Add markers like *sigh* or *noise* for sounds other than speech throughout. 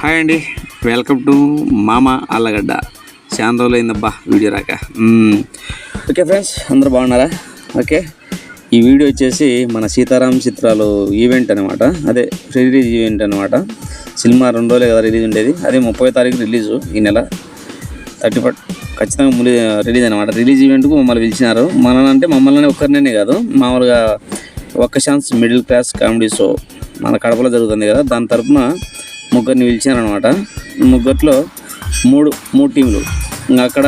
Hi అండి. Welcome to మామ అల్లగడ్డ. చాలా రోజులు అయిందబ్బా వీడియో రాక. ఓకే ఫ్రెండ్స్ అందరూ బాగున్నారా? ఓకే. ఈ వీడియో వచ్చేసి మన సీతారాం చిత్రాలు ఈవెంట్ అనమాట అదే ప్రీ రిలీజ్ ఈవెంట్ అనమాట సినిమా రెండు రోజులే కదా రిలీజ్ ఉండేది. అదే ముప్పై తారీఖు రిలీజు ఈ నెల. థర్టీ ఫైవ్ ఖచ్చితంగా ములి రిలీజ్ అనమాట రిలీజ్ ఈవెంట్కు మమ్మల్ని పిలిచినారు. మనల్ని అంటే మమ్మల్ని ఒక్కరినే కాదు. మామూలుగా ఒక్క chance middle class comedy show మన కడపలో జరుగుతుంది కదా. దాని తరపున ముగ్గురిని పిలిచారనమాట ముగ్గురిలో మూడు మూడు టీంలు ఇంకా అక్కడ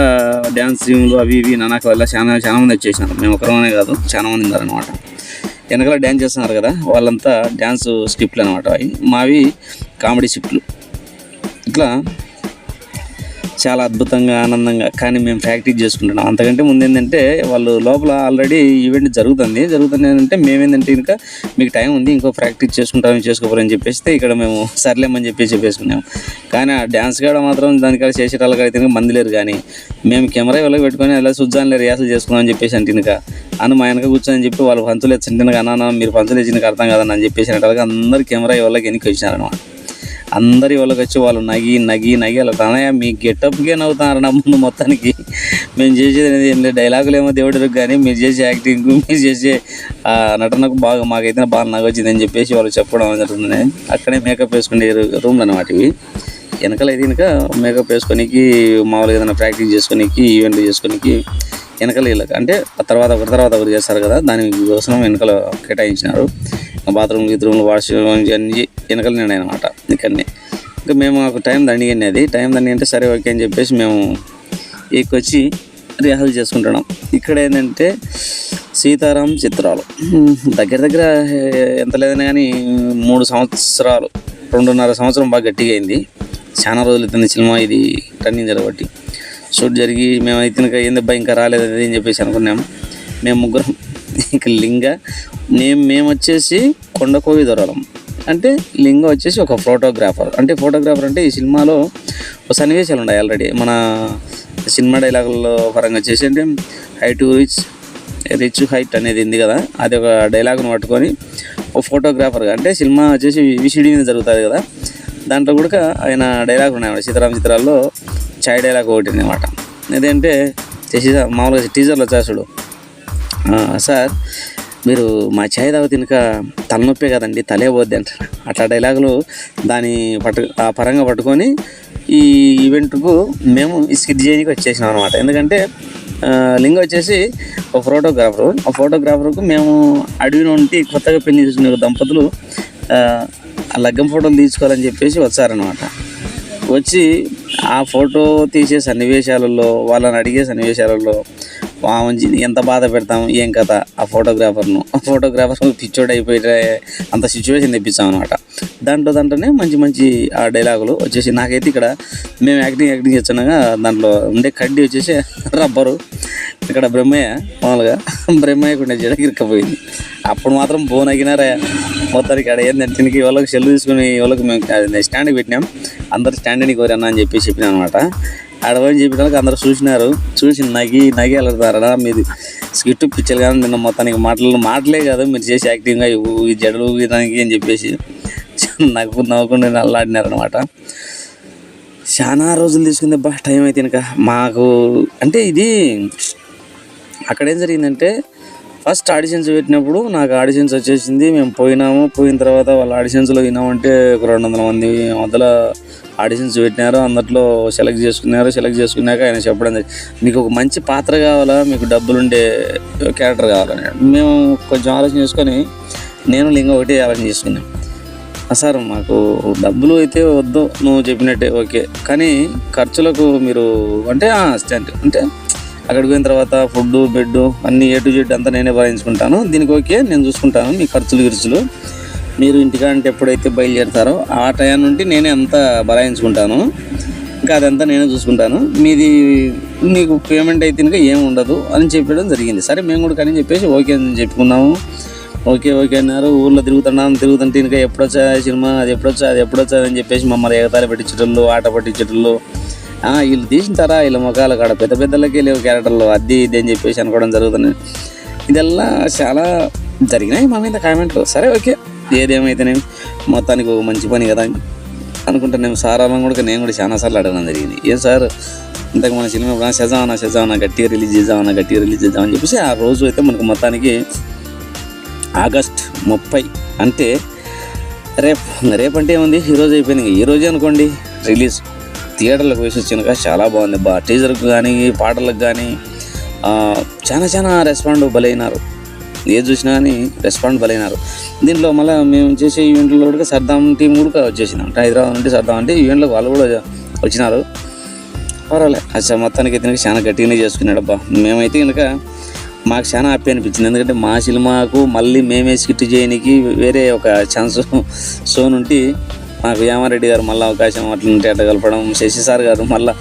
డ్యాన్స్ టీంలు అవి ఇవి నాకు వల్ల చాలా చాలా మంది వచ్చేసినారు. మేము ఒకరమనే కాదు చాలా మంది ఉన్నారనమాట వెనకాల డ్యాన్స్ చేస్తున్నారు కదా వాళ్ళంతా డ్యాన్స్ స్క్రిప్ట్లు అనమాట అవి. మావి కామెడీ స్క్రిప్ట్లు. ఇట్లా చాలా అద్భుతంగా ఆనందంగా కానీ మేము ప్రాక్టీస్ చేసుకుంటున్నాం. అంతకంటే ముందు ఏంటంటే వాళ్ళు లోపల ఆల్రెడీ ఈవెంట్ జరుగుతుంది. జరుగుతుంది ఏంటంటే మేమేంటంటే ఇంకా మీకు టైం ఉంది ఇంకో ప్రాక్టీస్ చేసుకుంటామని చేసుకోపోరని చెప్పేసి ఇక్కడ మేము సర్లేమని చెప్పేసి చెప్పేసుకున్నాం. కానీ ఆ డ్యాన్స్ కాడ మాత్రం దానికాడ చేసేటాళ్ళకి అయితే ఇంకా మంది లేరు కానీ మేము కెమెరా వెళ్ళకి పెట్టుకొని అలా సుజ్జాన్లే రిహార్సల్ చేసుకున్నాం అని చెప్పేసి అంటే ఇంకా అని మా వెనక కూర్చొని చెప్పి వాళ్ళు పంచులు ఎత్తుంటే అన్నా మీరు పంచులు ఎచ్చిన అర్థం కాదని అని చెప్పేసి అంటే అందరు కెమెరా వాళ్ళకి వెనక్కి వచ్చినారనమాట అందరి వాళ్ళకి వచ్చి వాళ్ళు నగి నగి నగి వాళ్ళు అన్నయ్య మీ గెటప్కే నవ్వుతున్నారు నా ముందు మొత్తానికి. మేము చేసేది అనేది ఏం లేదు డైలాగులు ఏమో దేవుడికి కానీ మీరు చేసే యాక్టింగ్ మీరు చేసే ఆ నటనకు బాగా మాకైతే బాగా నగొచ్చింది అని చెప్పేసి వాళ్ళు చెప్పడం జరుగుతుంది అక్కడే మేకప్ వేసుకునే రూమ్లు అనమాట ఇవి. వెనకాల అయితే ఇంకా మేకప్ వేసుకోనికి మామూలుగా ఏదైనా ప్రాక్టీస్ చేసుకోనికి ఈవెంట్లు చేసుకోనికి వెనకాల వీళ్ళకి అంటే ఆ తర్వాత ఒకరి తర్వాత ఒకరు చేస్తారు కదా దాని కోసం వెనకలు కేటాయించినారు. బాత్రూమ్ గీత్రూమ్లు వాష్ అన్ని వెనకలు నేను అనమాట ఇక్కడనే ఇంకా మేము ఒక టైం దండిగండి అది. టైం దండి అంటే సరే ఓకే అని చెప్పేసి మేము ఎక్కొచ్చి రిహార్సల్ చేసుకుంటున్నాం. ఇక్కడ ఏంటంటే సీతారాం చిత్రాలు. దగ్గర దగ్గర ఎంత లేదని కానీ మూడు సంవత్సరాలు రెండున్నర సంవత్సరం బాగా గట్టిగా అయింది. చాలా రోజులు అవుతుంది సినిమా ఇది రన్నింగ్ జరగబట్టి షూట్ జరిగి మేము అయితే ఏంది ఇంకా రాలేదు అది అని చెప్పేసి అనుకున్నాం మేము ముగ్గురం ఇంకా లింగ మేము మేము వచ్చేసి కొండకోవి దొరలం. అంటే లింగ వచ్చేసి ఒక ఫోటోగ్రాఫర్ అంటే ఫోటోగ్రాఫర్ అంటే ఈ సినిమాలో ఒక సన్నివేశాలు ఉన్నాయి ఆల్రెడీ మన సినిమా డైలాగుల్లో పరంగా వచ్చేసి అంటే హైట్ రిచ్ రిచ్ హైట్ అనేది ఉంది కదా. అది ఒక డైలాగ్ను పట్టుకొని ఒక ఫోటోగ్రాఫర్గా అంటే సినిమా వచ్చేసి విసిడి మీద జరుగుతుంది కదా. దాంట్లో కూడా ఆయన డైలాగ్ ఉన్నాయి సీతారాం చిత్రాల్లో చాయ్ డైలాగ్ ఒకటి అనమాట ఏదంటే చేసి మామూలుగా టీజర్లో చేసాడు సార్ మీరు మా ఛాయ్ తాగు తినక తలనొప్పే కదండి తలే పోద్ది అంటారు అట్లా డైలాగులు దాని పట్టు ఆ పరంగా పట్టుకొని ఈ ఈవెంట్కు మేము ఈ స్కిట్ చేయడానికి వచ్చేసినాం అనమాట ఎందుకంటే లింగ వచ్చేసి ఒక ఫోటోగ్రాఫరు. ఆ ఫోటోగ్రాఫర్కు మేము అడవి నుండి కొత్తగా పెళ్ళి చేసుకునే దంపతులు లగ్గం ఫోటోలు తీసుకోవాలని చెప్పేసి వచ్చారనమాట వచ్చి ఆ ఫోటో తీసే సన్నివేశాలలో వాళ్ళని అడిగే సన్నివేశాలలో ఎంత బాధ పెడతాం ఏం కథ? ఆ ఫోటోగ్రాఫర్ను. ఆ ఫోటోగ్రాఫర్ పిచ్చోడు అయిపోయే అంత సిచ్యువేషన్ తెప్పించాం అనమాట దాంట్లో దాంట్లోనే మంచి మంచి ఆ డైలాగులు వచ్చేసి నాకైతే ఇక్కడ మేము యాక్టింగ్ యాక్టింగ్ చేస్తున్నాగా దాంట్లో ఉండే కడ్డీ వచ్చేసి రబ్బరు. ఇక్కడ బ్రహ్మయ్య మామూలుగా బ్రహ్మయ్య కూడా జడకి ఇరుక్కపోయింది. అప్పుడు మాత్రం బోన్ అగినారా మొత్తానికి ఆడ ఏంటంటే దీనికి వాళ్ళకి సెల్లు తీసుకుని వాళ్ళకి మేము స్టాండ్కి పెట్టినాం. అందరు స్టాండ్ని కోరన్నా అని చెప్పి చెప్పినా అనమాట అడవని చెప్పడానికి అందరు చూసినారు. చూసి నగి నగి వెళ్తారా మీది. స్కిట్ పిక్చర్ కానీ నిన్న మొత్తానికి మాటలు మాటలే కాదు మీరు చేసి యాక్టింగ్గా ఈ జడలు దానికి అని చెప్పేసి *laughs* నవ్వు నవ్వుకుంటే నల్లాడినారు అనమాట చాలా రోజులు తీసుకుంది బా టైం అయితే ఇంకా. మాకు అంటే ఇది అక్కడ ఏం జరిగిందంటే ఫస్ట్ ఆడిషన్స్ పెట్టినప్పుడు నాకు ఆడిషన్స్ వచ్చేసింది. మేము పోయినాము పోయిన తర్వాత వాళ్ళ ఆడిషన్స్లో పోయినామంటే ఒక రెండు వందల మంది మొదల ఆడిషన్స్ పెట్టినారు అందులో సెలెక్ట్ చేసుకున్నారు సెలెక్ట్ చేసుకున్నాక ఆయన చెప్పడం మీకు ఒక మంచి పాత్ర కావాలా? మీకు డబ్బులు ఉండే క్యారెక్టర్ కావాలని మేము కొంచెం ఆలోచన చేసుకొని నేను లింగ ఒకటి ఆలోచన చేసుకున్నాను సార్ మాకు డబ్బులు అయితే వద్దు నువ్వు చెప్పినట్టే ఓకే. కానీ ఖర్చులకు మీరు అంటే ఆ, అంటే అక్కడికి పోయిన తర్వాత ఫుడ్ బెడ్ అన్ని ఏ టు జెడ్ అంతా నేనే భరించుకుంటాను. దీనికి ఓకే నేను చూసుకుంటాను మీ ఖర్చులు గిర్చులు. మీరు ఇంటికాంటే ఎప్పుడైతే బయలుదేరుతారో ఆ టైం నుండి నేనే అంతా బలాయించుకుంటాను. ఇంకా అదంతా నేనే చూసుకుంటాను. మీది నీకు పేమెంట్ అయితే ఇంకా ఏమి ఉండదు అని చెప్పడం జరిగింది. సరే మేము కూడా కానీ చెప్పేసి ఓకే అని చెప్పుకున్నాము. ఓకే ఓకే అన్నారు. ఊర్లో తిరుగుతున్నాం తిరుగుతుంటే ఇంకా ఎప్పుడొచ్చా సినిమా? అది ఎప్పుడొచ్చా? అది ఎప్పుడొచ్చా? అని చెప్పేసి మమ్మల్ని ఎగతాలు పెట్టించటోళ్ళు ఆట పట్టించటోళ్ళు వీళ్ళు తీసింటారా వీళ్ళ ముఖాలు కాడ పెద్ద పెద్దలకి లేవు క్యారెక్టర్లు. అది ఇది అని చెప్పేసి అనుకోవడం జరుగుతుంది. ఇదల్లా చాలా జరిగినాయి మా మీద కామెంట్లు. సరే ఓకే. ఏదేమైతేనే మొత్తానికి ఒక మంచి పని కదా అనుకుంటా నేను సార్ అలా కూడా నేను కూడా చాలా సార్లు అడగడం జరిగింది. ఏం సార్ ఇంతకు మన సినిమా ఇప్పుడు షజానా షజానా గట్టిగా రిలీజ్ చేద్దామన్నా గట్టిగా రిలీజ్ చేద్దామని చెప్పేసి ఆ రోజు అయితే మనకు మొత్తానికి ఆగస్ట్ ముప్పై అంటే రేపు రేపంటే అంటే ఏముంది ఈరోజు అయిపోయింది ఈ రోజే అనుకోండి రిలీజ్. థియేటర్లకు వేసి వచ్చినాక చాలా బాగుంది. బా టీజర్కి కానీ పాటలకు కానీ చాలా చాలా రెస్పాండ్ బలైనారు. ఏది చూసినా కానీ రెస్పాండ్ బలైనారు. దీంట్లో మళ్ళీ మేము చేసే ఈవెంట్లో కూడా సర్దాం టీం కూడా వచ్చేసినాం అంటే. హైదరాబాద్ నుండి సర్దాం అంటే ఈవెంట్లో వాళ్ళు కూడా వచ్చినారు. పర్వాలే. అసలు మొత్తానికి అయితే చాలా గట్టిగానే చేసుకున్నాడు అబ్బా మేమైతే కనుక మాకు చాలా హ్యాపీ అనిపించింది. ఎందుకంటే మా సినిమాకు మళ్ళీ మేమే స్కిట్ చేయడానికి వేరే ఒక ఛాన్స్ షో *laughs* నుండి మాకు యామారెడ్డి గారు మళ్ళీ అవకాశం అట్లుంటే ఉంటే అట్లా కలపడం శశి సార్ గారు మళ్ళీ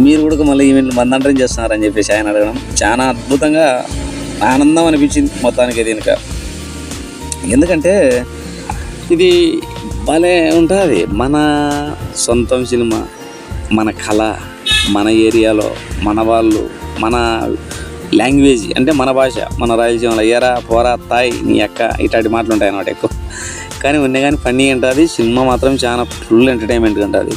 మీరు కూడా మళ్ళీ ఈవెంట్లు మందంటరం చేస్తున్నారని చెప్పేసి ఆయన అడగడం. చాలా అద్భుతంగా ఆనందం అనిపించింది మొత్తానికి అది కనుక ఎందుకంటే ఇది భలే ఉంటుంది. మన సొంతం సినిమా మన కళ మన ఏరియాలో మన వాళ్ళు మన లాంగ్వేజ్ అంటే మన భాష మన రాయలసీమలో ఎరా పోరా తాయ్ నీ అక్క ఇట్లాంటి మాటలు ఉంటాయి అన్నమాట ఎక్కువ. కానీ ఉన్నాయి కానీ ఫన్నీ ఉంటుంది. సినిమా మాత్రం చాలా ఫుల్ ఎంటర్టైన్మెంట్ ఉంటుంది.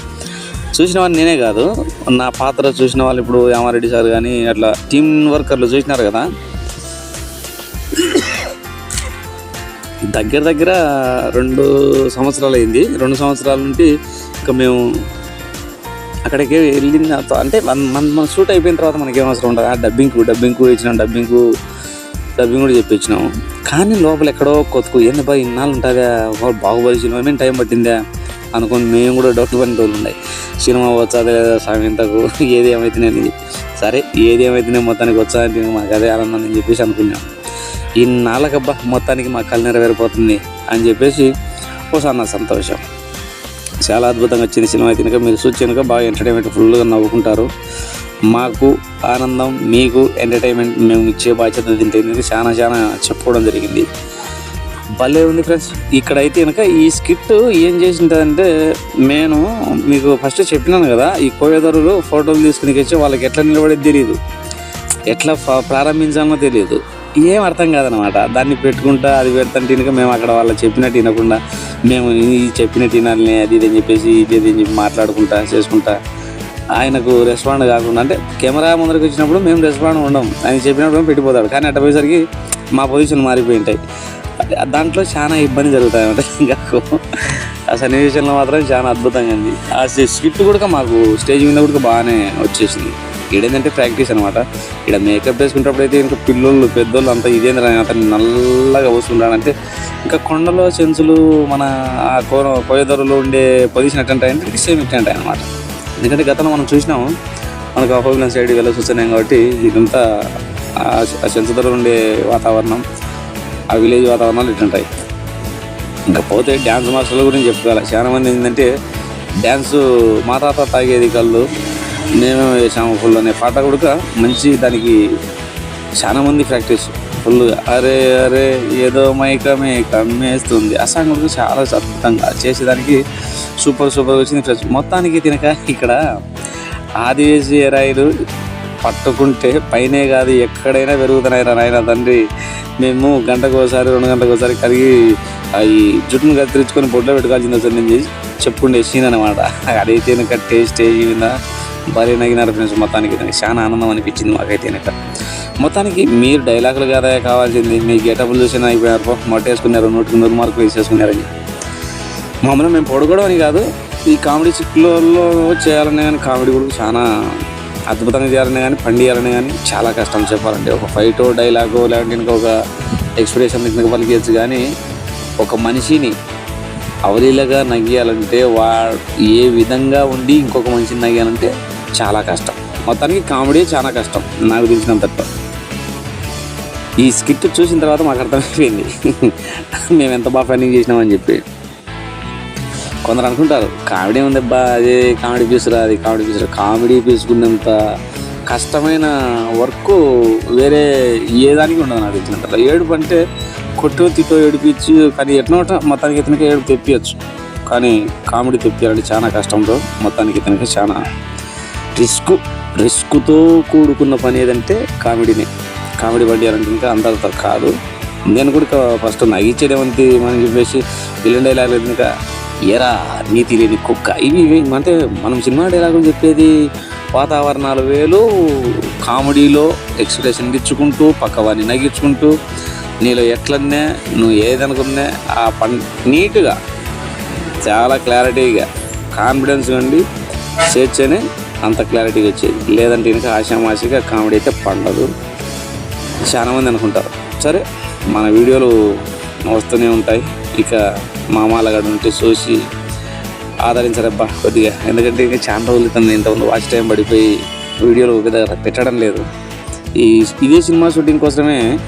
చూసిన వాళ్ళు నేనే కాదు. నా పాత్ర చూసిన వాళ్ళు ఇప్పుడు యామారెడ్డి సార్ కానీ అట్లా టీం వర్కర్లు చూసినారు కదా. దగ్గర దగ్గర రెండు సంవత్సరాలు అయింది రెండు సంవత్సరాల నుండి ఇంకా మేము అక్కడికి వెళ్ళిన అంటే మన మన షూట్ అయిపోయిన తర్వాత మనకి ఏం అవసరం ఉండదు. ఆ డబ్బింగ్కు డబ్బింగ్కు ఇచ్చినాం డబ్బింగ్కు డబ్బింగ్ కూడా చెప్పించినాం కానీ లోపల ఎక్కడో కొత్తకు ఏంది బాగా ఇన్నాళ్ళు ఉంటుందా ఓ బాహుబలి సినిమా ఏమేమి టైం పట్టిందా? అనుకుని మేము కూడా డౌట్ పని రోజులు ఉన్నాయి. సినిమా వచ్చాదే లేదా స్వామి ఇంతకు ఏది ఏమైతే సరే ఏది ఏమైతేనే మొత్తానికి వచ్చా అంటే మాకు అదే ఆనందం అని చెప్పేసి అనుకున్నాం. ఇన్నాళ్ళకబ్బా మొత్తానికి మా కళ నెరవేరిపోతుంది అని చెప్పేసి ఓసారి నా సంతోషం. చాలా అద్భుతంగా వచ్చింది సినిమా అయితే కనుక మీరు చూసి బాగా ఎంటర్టైన్మెంట్ ఫుల్గా నవ్వుకుంటారు. మాకు ఆనందం మీకు ఎంటర్టైన్మెంట్ మేము ఇచ్చే బాధ్యత దీంట్లో చాలా చాలా చెప్పుకోవడం జరిగింది. భలే ఉంది ఫ్రెండ్స్. ఇక్కడైతే కనుక ఈ స్కిట్ ఏం చేసింటుందంటే నేను మీకు ఫస్ట్ చెప్పినాను కదా ఈ కోయదరులు ఫోటోలు తీసుకుని వచ్చి వాళ్ళకి ఎట్లా నిలబడేది తెలియదు ఎట్లా ఫ- ప్రారంభించాలనో తెలియదు ఏం అర్థం కాదనమాట. దాన్ని పెట్టుకుంటా అది పెడతాంటే తినక మేము అక్కడ వాళ్ళు చెప్పినట్టు వినకుండా మేము ఈ చెప్పినట్టు వినాలని అది ఇది అని చెప్పేసి ఇది ఇది అని చెప్పి మాట్లాడుకుంటా చేసుకుంటా. ఆయనకు రెస్పాండ్ కాకుండా అంటే కెమెరా ముందరికి వచ్చినప్పుడు మేము రెస్పాండ్ ఉండం. ఆయన చెప్పినప్పుడు పెట్టిపోతాడు. కానీ అట్ట పోయేసరికి మా పొజిషన్ మారిపోయి ఉంటాయి. దాంట్లో చాలా ఇబ్బంది జరుగుతాయి అన్నమాట ఇంకా ఆ సన్నివేశంలో మాత్రం చాలా అద్భుతంగా ఉంది. ఆ స్క్రిప్ట్ కూడా మాకు స్టేజ్ మీద కూడా బాగానే వచ్చేసింది. ఈడేంటంటే ప్రాక్టీస్ అనమాట ఇక్కడ మేకప్ వేసుకునేటప్పుడు అయితే ఇంకా పిల్లలు పెద్దోళ్ళు అంతా ఇదేంద్ర అతను నల్లగా వస్తుంటాడంటే ఇంకా కొండలో చెంచులు మన ఆ కో కోయదొరలో ఉండే పొజిషన్ ఎట్టంటాయంటే సేమ్ ఇట్టంటాయి అనమాట ఎందుకంటే గతంలో మనం చూసినాము మనకు అహోబిలం సైడ్ వెళ్ళి వచ్చినాం కాబట్టి ఇదంతా ఆ ఆ చెంచుదొరలో ఉండే వాతావరణం ఆ విలేజ్ వాతావరణాలు ఇట్లుంటాయి ఇంకా పోతే డ్యాన్స్ మాస్టర్ల గురించి చెప్పుకోవాలి. చాలా మంది ఏంటంటే డ్యాన్స్ మా తాత తాగేది కళ్ళు మేమే వేసాము ఫుల్ అనే పాట కూడా. మంచి దానికి చాలా మంది ప్రాక్టీస్ ఫుల్గా అరే అరే ఏదో మైకమే కమ్మేస్తుంది. ఆ సాంగ్ కూడా చాలా అద్భుతంగా చేసేదానికి సూపర్ సూపర్ వచ్చింది ఫ్రెండ్స్ మొత్తానికి తినక ఇక్కడ ఆదివేసి రాయిలు పట్టుకుంటే పైనే కాదు ఎక్కడైనా పెరుగుతున్నాయి రా నాయన తండ్రి. మేము గంటకు ఒకసారి రెండు గంటకోసారి ఒకసారి కడిగి ఆ ఈ జుట్టును కత్తిరించుకొని బొడ్లో పెట్టుకోవాల్సింది సార్ నేను చేసి చెప్పుకుంటే సీన్ అనమాట అదైతే కనుక టేస్ట్ మీద భారీ నగినారు ఫ్రెండ్స్ మొత్తానికి నాకు చాలా ఆనందం అనిపించింది మాకైతే కనుక మొత్తానికి మీరు డైలాగులు కదా కావాల్సింది మీ గెటప్లు చూసిన అయిపోయారు మొట్టేసుకున్నారు నూటికి నూరు మార్కులు వేసేసుకున్నారని. మామూలుగా మేము పొడగడం అని కాదు ఈ కామెడీ చిక్కులలో చేయాలనే కానీ కామెడీ కూడా చాలా అద్భుతంగా చేయాలనే కానీ పండియాలనే కానీ చాలా కష్టం చెప్పాలంటే ఒక ఫైటో డైలాగో లేదంటే ఒక ఎక్స్ప్రెషన్ ఇంకా పలికేయచ్చు కానీ ఒక మనిషిని అవలీలగా నగియాలంటే వా ఏ విధంగా ఉండి ఇంకొక మనిషిని నగియాలంటే చాలా కష్టం. మొత్తానికి కామెడీ చాలా కష్టం నాకు తెలిసినంతట్లో. ఈ స్కిట్ చూసిన తర్వాత మాకు అర్థమైపోయింది. మేము ఎంత బాగా ఫన్నింగ్ చేసినామని చెప్పి. కొందరు అనుకుంటారు కామెడీ ఉందబ్బా అదే కామెడీ పీసురా అది కామెడీ పీసురా కామెడీ పీసుకున్నంత కష్టమైన వర్క్ వేరే ఏ దానికి ఉండదు నాకు తెలిసినంత ఏడుపు అంటే కొట్టో తిట్టో ఏడిపించి కానీ ఎట్లా మొత్తానికి ఇతనికి ఏడుపు తెప్పియచ్చు. కానీ కామెడీ తెప్పియాలంటే చాలా కష్టంతో మొత్తానికి ఇతనికి చాలా రిస్క్ రిస్క్తో కూడుకున్న పని ఏదంటే కామెడీనే. కామెడీ పడ్డారంటే ఇంకా అందరితో కాదు. నేను కూడా ఫస్ట్ నగించేదేమంతి మనం చెప్పేసి విలన్ డైలాగ్ ఇంకా ఎరా నీతి లేని కుక్క. ఇవి ఇవి అంటే మనం సినిమా డైలాగులు చెప్పేది వాతావరణాలు వేలు కామెడీలో ఎక్స్ప్రెషన్ ఇచ్చుకుంటూ పక్కవాడిని నగించుకుంటూ నీలో ఎట్లన్నా నువ్వు ఏదనుకున్నా ఆ పం నీట్గా చాలా క్లారిటీగా కాన్ఫిడెన్స్ ఉండి చేర్చనే అంత క్లారిటీగా వచ్చేది. లేదంటే ఇంకా ఆశామాషిగా కామెడీ అయితే పండదు. చాలా మంది అనుకుంటారు. సరే మన వీడియోలు వస్తూనే ఉంటాయి. ఇక మామాలగాడు ఉంటే చూసి ఆదరించరబ్బా కొద్దిగా. ఎందుకంటే ఇంకా చాలా రోజులు తను ఇంతకుముందు వాచ్ టైం పడిపోయి వీడియోలు పెద్దగా పెట్టడం లేదు. ఈ ఇదే సినిమా షూటింగ్ కోసమే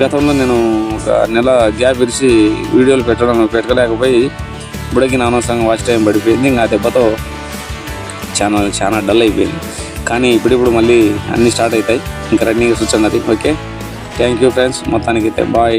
గతంలో నేను ఒక నెల గ్యాప్ ఇరిచి వీడియోలు పెట్టడం పెట్టలేకపోయి ఇప్పటికి నానవసరంగా వాచ్ టైం పడిపోయింది. ఇంకా ఆ దెబ్బతో చాలా చాలా డల్ అయిపోయింది. కానీ ఇప్పుడిప్పుడు మళ్ళీ అన్నీ స్టార్ట్ అవుతాయి. ఇంకా రన్నింగ్ కూర్చున్నది ఓకే థ్యాంక్ యూ ఫ్రెండ్స్ మొత్తానికి అయితే బాయ్